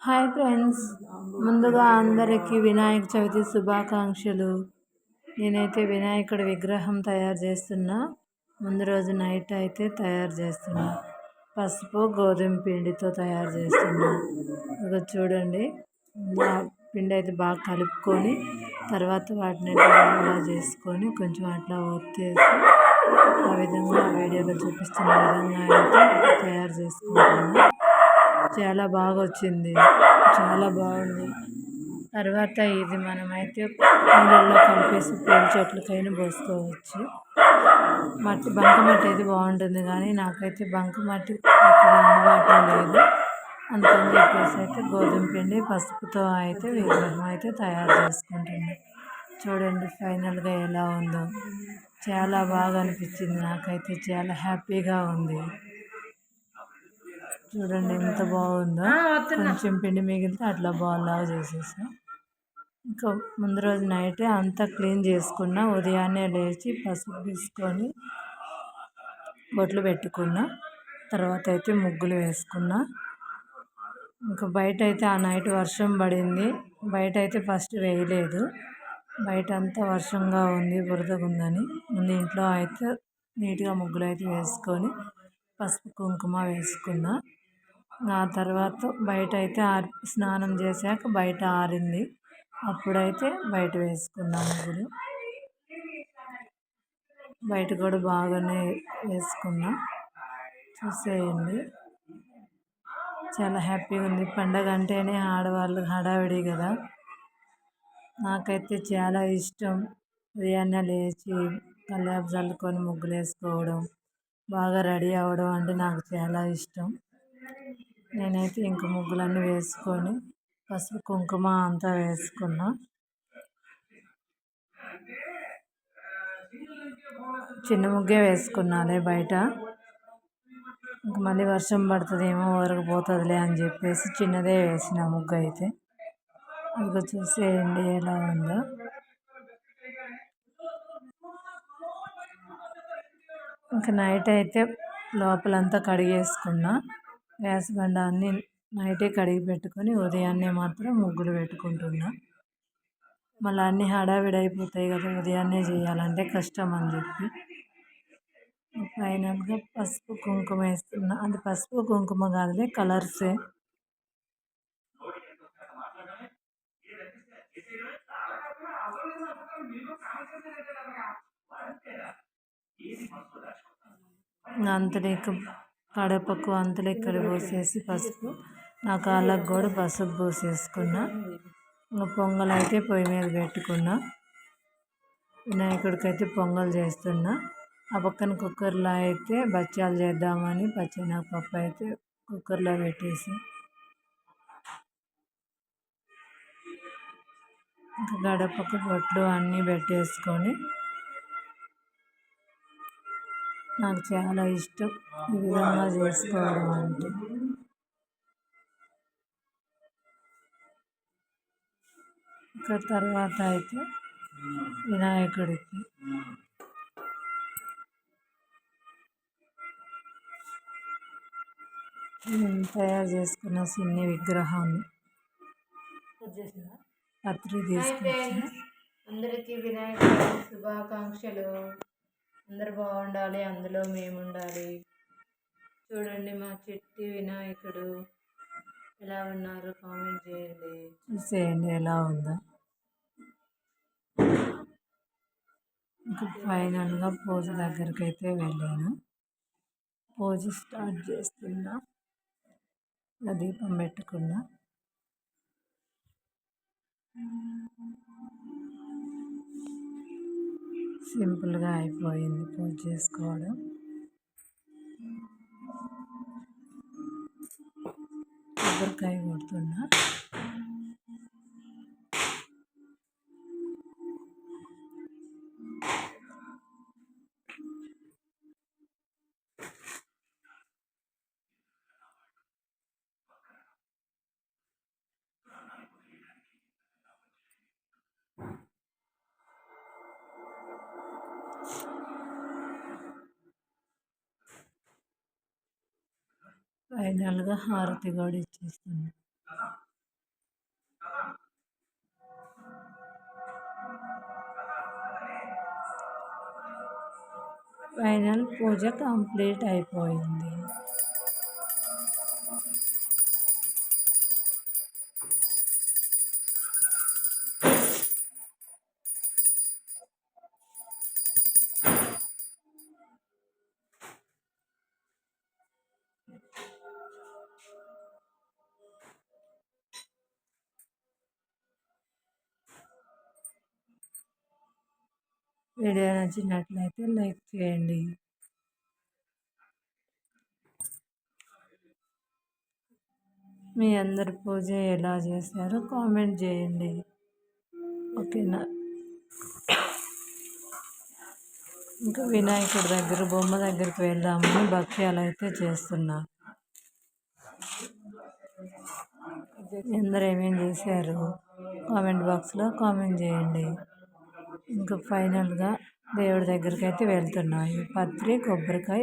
Hi friends ముందుగా అందరికీ వినాయక చవితి శుభాకాంక్షలు. నేనైతే వినాయకుడి విగ్రహం తయారు చేస్తున్నా. ముందు రోజు నైట్ అయితే తయారు చేస్తున్నా. పసుపు గోధుమ పిండితో తయారు చేస్తున్నా. ఇక చూడండి. పిండి అయితే బాగా కలుపుకొని తర్వాత వాటిని అలా చేసుకొని కొంచెం అట్లా ఒత్తేసి ఆ విధంగా వీడియోలో చూపిస్తున్న విధంగా అయితే తయారు చేసుకుంటున్నాను చాలా బాగా వచ్చింది చాలా బాగుంది. తర్వాత ఇది మనమైతే నీళ్ళల్లో కలిపేసి పూల చెట్లకైనా పోసుకోవచ్చు. మట్టి బంకమట్టి అయితే బాగుంటుంది కానీ నాకైతే బంకమట్టి అక్కడ అందుబాటులో లేదు. అందుకని చెప్పేసి అయితే గోధుమ పిండి పసుపుతో అయితే విగ్రహం అయితే తయారు చేసుకుంటున్నాను చూడండి ఫైనల్గా ఎలా ఉందో. చాలా బాగా అనిపించింది నాకైతే. చాలా హ్యాపీగా ఉంది. చూడండి ఎంత బాగుందో. కొంచెం పిండి మిగిలితే అట్లా బాల్ లాగా చేసేసా. ఇంకా ముందు రోజు నైటే అంతా క్లీన్ చేసుకున్న. ఉదయాన్నే లేచి పసుపు తీసుకొని బొట్లు పెట్టుకున్నా. తర్వాత అయితే ముగ్గులు వేసుకున్నా. ఇంకా బయట అయితే ఆ నైట్ వర్షం పడింది. బయట అయితే ఫస్ట్ వేయలేదు. బయట అంతా వర్షంగా ఉంది బురదగా ఉందని ముందు ఇంట్లో అయితే నీట్గా ముగ్గులు అయితే వేసుకొని పసుపు కుంకుమ వేసుకున్నా. ఆ తర్వాత బయట అయితే ఆరి స్నానం చేశాక బయట ఆరింది. అప్పుడైతే బయట వేసుకున్నాం ముగ్గురు బయట కూడా బాగానే వేసుకున్నా. చూసేయండి. చాలా హ్యాపీగా ఉంది. పండగ అంటేనే ఆడవాళ్ళు హడావిడి కదా. నాకైతే చాలా ఇష్టం. ఉదయాన్నే లేచి కల్లాపు చల్లుకొని ముగ్గులు వేసుకోవడం బాగా రెడీ అవ్వడం అంటే నాకు చాలా ఇష్టం. నేనైతే ఇంక ముగ్గులన్నీ వేసుకొని పసుపు కుంకుమ అంతా వేసుకున్నా. చిన్న ముగ్గే వేసుకున్నాలే బయట. ఇంక మళ్ళీ వర్షం పడుతుందేమో పోతుందిలే అని చెప్పేసి చిన్నదే వేసిన ముగ్గు అయితే ఇక చూసేయండి ఎలా ఉందో. ఇంకా నైట్ అయితే లోపలంతా కడిగేసుకున్నా. గ్యాస్ బండ అన్నీ నైటే కడిగి పెట్టుకొని ఉదయాన్నే మాత్రం ముగ్గులు పెట్టుకుంటున్నా. మళ్ళీ అన్నీ హడావిడి అయిపోతాయి కదా ఉదయాన్నే చేయాలంటే కష్టం అని చెప్పి. ఫైనల్గా పసుపు కుంకుమ వేస్తున్నా. అది పసుపు కుంకుమ కాదులే కలర్సే. అంతటి కడపకు అంతలెక్కలు పోసేసి పసుపు. నా కాళ్ళకు కూడా పసుపు పోసేసుకున్నా. పొంగల్ అయితే పొయ్యి మీద పెట్టుకున్నా. వినాయకుడికి అయితే పొంగల్ చేస్తున్నా. ఆ పక్కన కుక్కర్లో అయితే బచ్చాలు చేద్దామని పప్పు అయితే కుక్కర్లో పెట్టేసి. ఇంకా గడపకు బొట్లు అన్నీ పెట్టేసుకొని నాకు చాలా ఇష్టం. ఈ విధంగా చేసుకోవడం అంటే. ఇంకా తర్వాత అయితే వినాయకుడికి. తయారు చేసుకున్న సిన్ని విగ్రహాన్ని. పత్రి తీసుకొచ్చి అందరికీ వినాయక శుభాకాంక్షలు. అందరు బాగుండాలి అందులో మేము ఉండాలి చూడండి మా చెట్టి వినాయకుడు ఎలా ఉన్నారు? కామెంట్ చేయండి. చూసేయండి ఎలా ఉందో. ఇంకా ఫైనల్గా పూజ దగ్గరికి అయితే వెళ్ళాను. పూజ స్టార్ట్ చేస్తున్నా. దీపం పెట్టుకున్నా. సింపుల్గా అయిపోయింది పూజ చేసుకోవడం. కొబ్బరికాయ కొడుతున్నా. ఫైనల్గా హారతి కూడా ఇచ్చేస్తుంది ఫైనల్ పూజ కంప్లీట్ అయిపోయింది. వీడియో నచ్చినట్లయితే లైక్ చేయండి. మీ అందరు పూజ ఎలా చేశారో కామెంట్ చేయండి. ఓకేనా? ఇంకా వినాయకుడి దగ్గర బొమ్మ దగ్గరికి వెళ్దామని భక్ష్యాలు అయితే చేస్తున్నా. అందరూ ఏమేమి చేశారు? కామెంట్ బాక్స్లో కామెంట్ చేయండి. ఇంకా ఫైనల్గా దేవుడి దగ్గరికి అయితే వెళ్తున్నాయి. పత్రి కొబ్బరికాయ